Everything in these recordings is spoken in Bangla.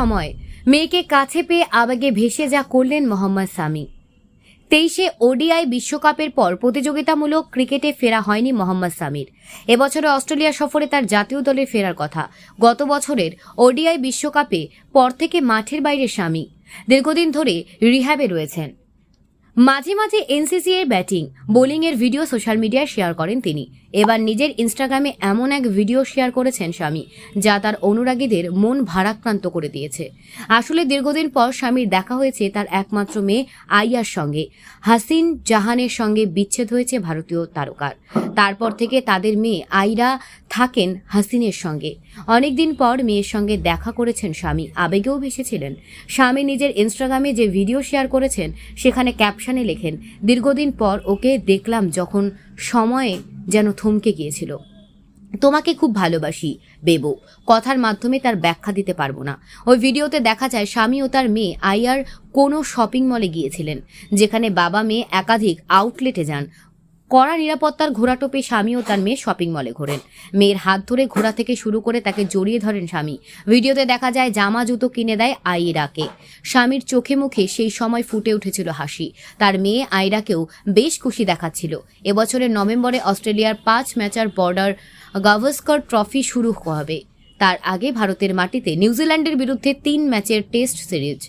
সময়। মেয়েকে কাছে পেয়ে আবেগে ভেসে যা করলেন মোহাম্মদ সামি। তেইশে ওডিআই বিশ্বকাপের পর প্রতিযোগিতামূলক ক্রিকেটে ফেরা হয়নি মোহাম্মদ সামির। এবছরে অস্ট্রেলিয়া সফরে তার জাতীয় দলে ফেরার কথা। গত বছরের ওডিআই বিশ্বকাপে পর থেকে মাঠের বাইরে স্বামী দীর্ঘদিন ধরে রিহ্যাবে রয়েছেন। মাঝে মাঝে এনসিসি এর ব্যাটিং বোলিং এর ভিডিও সোশ্যাল মিডিয়ায় শেয়ার করেন তিনি। এবার নিজের ইনস্টাগ্রামে এমন এক ভিডিও শেয়ার করেছেন স্বামী, যা তার অনুরাগীদের মন ভারাক্রান্ত করে দিয়েছে। আসলে দীর্ঘদিন পর স্বামীর দেখা হয়েছে তার একমাত্র মেয়ে আইয়ার সঙ্গে। হাসিন জাহানের সঙ্গে বিচ্ছেদ হয়েছে ভারতীয় তারকার। তারপর থেকে তাদের মেয়ে আইরা থাকেন হাসিনের সঙ্গে। অনেকদিন পর মেয়ের সঙ্গে দেখা করেছেন স্বামী। আবেগেও ভেসেছিলেন। স্বামী নিজের ইনস্টাগ্রামে যে ভিডিও শেয়ার করেছেন, সেখানে ক্যাপশনে লেখেন, দীর্ঘদিন পর ওকে দেখলাম যখন সময়ে যেন থমকে গিয়েছিল। তোমাকে খুব ভালোবাসি, বেবো। কথার মাধ্যমে তার ব্যাখ্যা দিতে পারব না। ওই ভিডিওতে দেখা যায়, স্বামী ও তার মেয়ে আইয়ার কোনো শপিং মলে গিয়েছিলেন, যেখানে বাবা মেয়ে একাধিক আউটলেটে যান। কড়া নিরাপত্তার ঘোরাটোপে স্বামী ও তার মেয়ে শপিং মলে ঘোরেন। মেয়ের হাত ধরে ঘোরা থেকে শুরু করে তাকে জড়িয়ে ধরেন স্বামী। ভিডিওতে দেখা যায়, জামা, জুতো কিনে দেয় আইরাকে। স্বামীর চোখে মুখে সেই সময় ফুটে উঠেছিল হাসি। তার মেয়ে আইরাকেও বেশ খুশি দেখাচ্ছিল। এবছরের নভেম্বরে অস্ট্রেলিয়ার পাঁচ ম্যাচার বর্ডার গাভাস্কর ট্রফি শুরু হবে। তার আগে ভারতের মাটিতে নিউজিল্যান্ডের বিরুদ্ধে তিন ম্যাচের টেস্ট সিরিজ।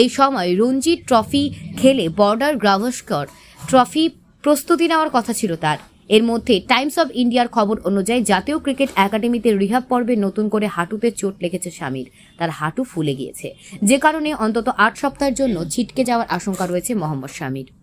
এই সময় রঞ্জি ট্রফি খেলে বর্ডার গাভাস্কর ট্রফি প্রস্তুতি নেওয়ার কথা ছিল তার। এর মধ্যে টাইমস অব ইন্ডিয়ার খবর অনুযায়ী জাতীয় ক্রিকেট একাডেমিতে রিহাব পর্বে নতুন করে হাঁটুতে চোট লেগেছে স্বামীর। তার হাঁটু ফুলে গিয়েছে। যে কারণে অন্তত আট সপ্তাহের জন্য ছিটকে যাওয়ার আশঙ্কা রয়েছে মোহাম্মদ স্বামীর।